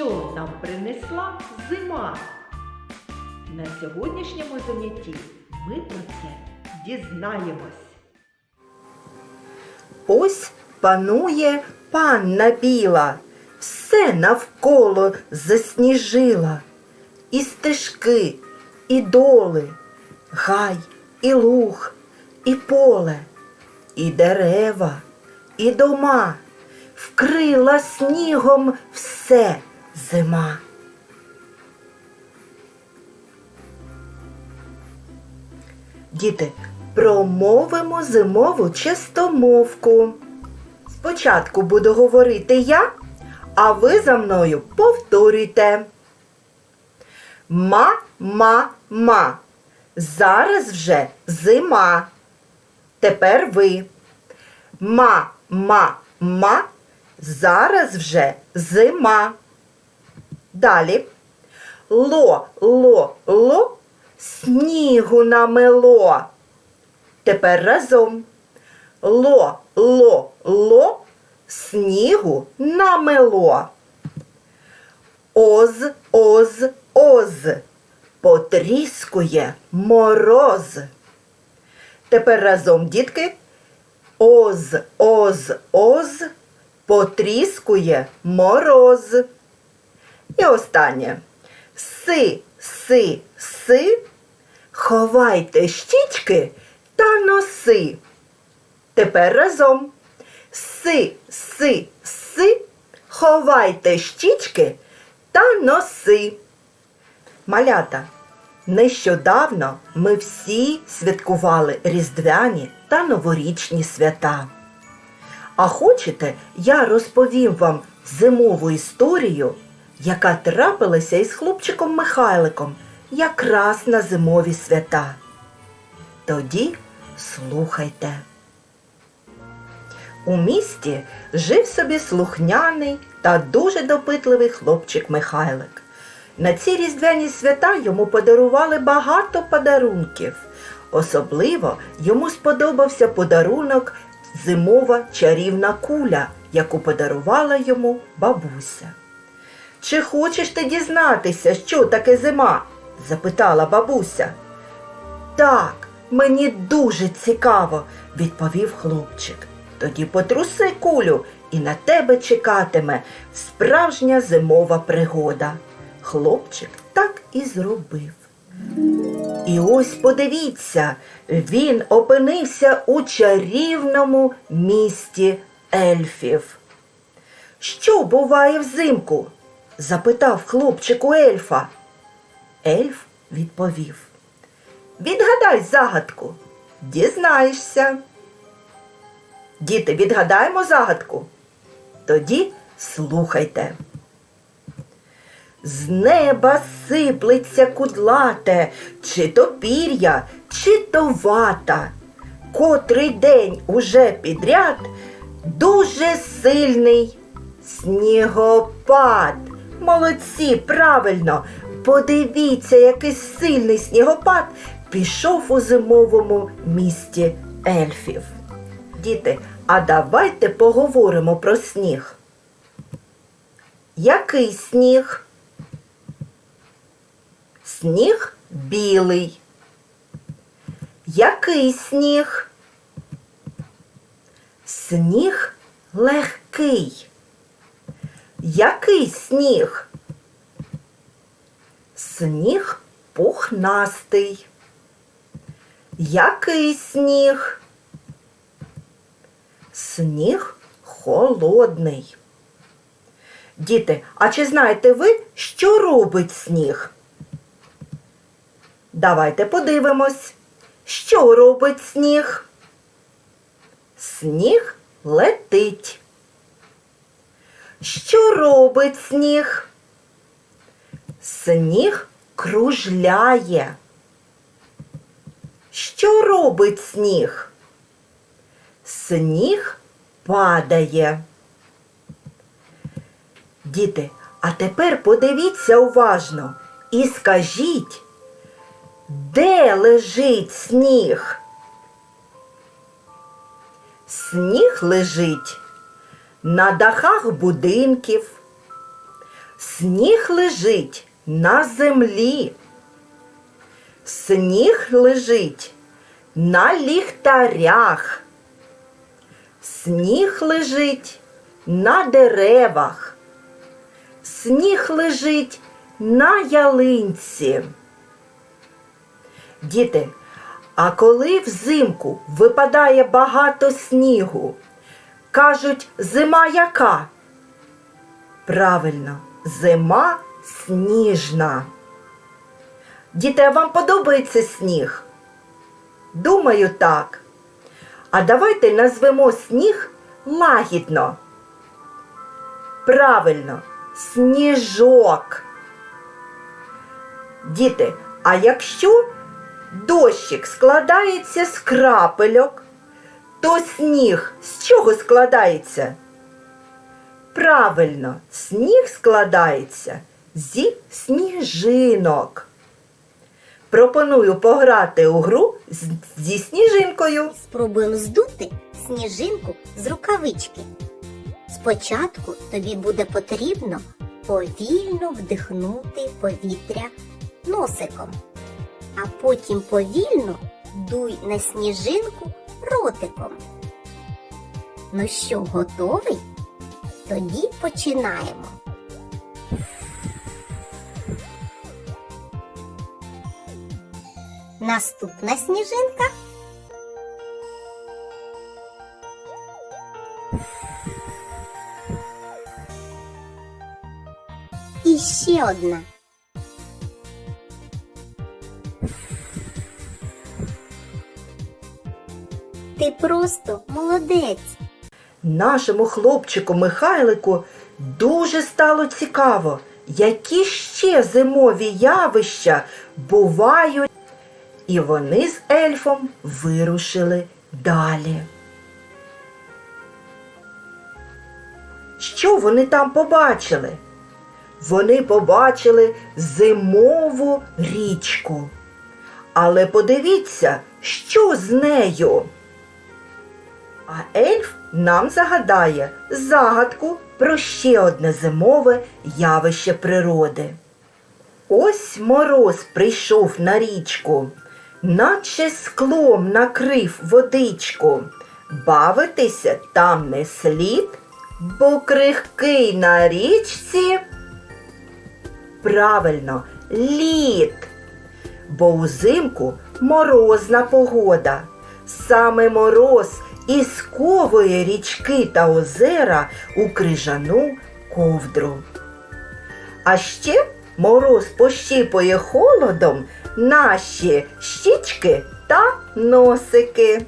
що нам принесла зима? На сьогоднішньому занятті ми про це дізнаємось. Ось панує панна біла, все навколо засніжила. І стежки, і доли, гай, і луг, і поле, і дерева, і дома. Вкрила снігом все зима. Діти, промовимо зимову чистомовку. Спочатку буду говорити я, а ви за мною повторюйте. Ма-ма-ма. Зараз вже зима. Тепер ви. Ма-ма-ма. Зараз вже зима. Далі. Ло-ло-ло. Снігу намело. Тепер разом. Ло, ло, ло, снігу намело. Оз, оз, оз, потріскує мороз. Тепер разом, дітки. Оз, оз, оз, потріскує мороз. І останнє. Си, си, си, ховайте щічки та носи. Тепер разом. Си, си, си, ховайте щічки та носи. Малята, нещодавно ми всі святкували різдвяні та новорічні свята. А хочете, я розповім вам зимову історію, яка трапилася із хлопчиком Михайликом якраз на зимові свята. Тоді слухайте. У місті жив собі слухняний та дуже допитливий хлопчик Михайлик. На ці різдвяні свята йому подарували багато подарунків. Особливо йому сподобався подарунок зимова чарівна куля, яку подарувала йому бабуся. Чи хочеш ти дізнатися, що таке зима? запитала бабуся. Так, мені дуже цікаво, відповів хлопчик. Тоді потруси кулю, і на тебе чекатиме справжня зимова пригода. Хлопчик так і зробив. І ось подивіться, він опинився у чарівному місті ельфів. Що буває взимку? Запитав хлопчику ельфа. Ельф відповів. Відгадай загадку, дізнаєшся. Діти, відгадаємо загадку. Тоді слухайте. З неба сиплеться кудлате, чи то пір'я, чи то вата. Котрий день уже підряд дуже сильний снігопад. Молодці, правильно. Подивіться, який сильний снігопад пішов у зимовому місті ельфів. Діти, а давайте поговоримо про сніг. Який сніг? Сніг білий. Який сніг? Сніг легкий. Який сніг? Сніг пухнастий. Який сніг? Сніг холодний. Діти, а чи знаєте ви, що робить сніг? Давайте подивимось, що робить сніг. Сніг летить. Що робить сніг? Сніг кружляє. Що робить сніг? Сніг падає. Діти, а тепер подивіться уважно і скажіть, де лежить сніг? Сніг лежить на дахах будинків. Сніг лежить на землі. Сніг лежить на ліхтарях. Сніг лежить на деревах. Сніг лежить на ялинці. Діти, а коли взимку випадає багато снігу, кажуть, зима яка? Правильно, зима сніжна. Діти, а вам подобається сніг? Думаю, так. А давайте назвемо сніг лагідно. Правильно, сніжок. Діти, а якщо дощик складається з крапельок, то сніг з чого складається? Правильно, сніг складається зі сніжинок. Пропоную пограти у гру зі сніжинкою. Спробуємо здути сніжинку з рукавички. Спочатку тобі буде потрібно повільно вдихнути повітря носиком, а потім повільно дуй на сніжинку ротиком. Ну що, готовий? Тоді починаємо. Наступна сніжинка І ще одна. Просто молодець. Нашому хлопчику Михайлику дуже стало цікаво, які ще зимові явища бувають. І вони з ельфом вирушили далі. Що вони там побачили? Вони побачили зимову річку. Але подивіться, що з нею. А ельф нам загадає загадку про ще одне зимове явище природи. Ось мороз прийшов на річку, наче склом накрив водичку. Бавитися там не слід, бо крихкий на річці. Правильно, лід. Бо узимку морозна погода. Саме мороз і сковує річки та озера у крижану ковдру. А ще мороз пощіпує холодом наші щічки та носики.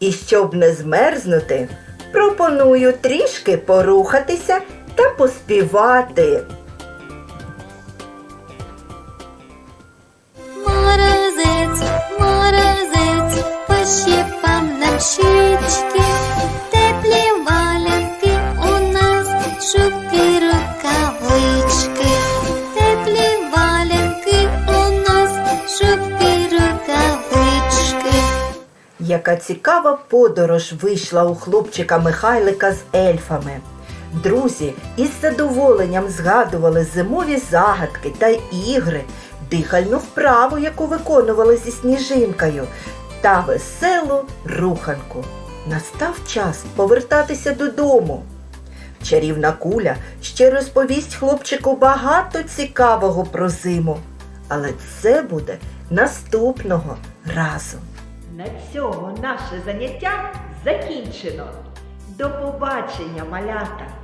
І щоб не змерзнути, пропоную трішки порухатися та поспівати. Пощипав нам щічки, теплі валянки у нас, шубки рукавички, теплі валянки у нас, шубки рукавички. Яка цікава подорож вийшла у хлопчика Михайлика з ельфами. Друзі із задоволенням згадували зимові загадки та ігри, дихальну вправу, яку виконували зі сніжинкою, та веселу руханку. Настав час повертатися додому. Чарівна куля ще розповість хлопчику багато цікавого про зиму, але це буде наступного разу. На цьому наше заняття закінчено. До побачення, малята!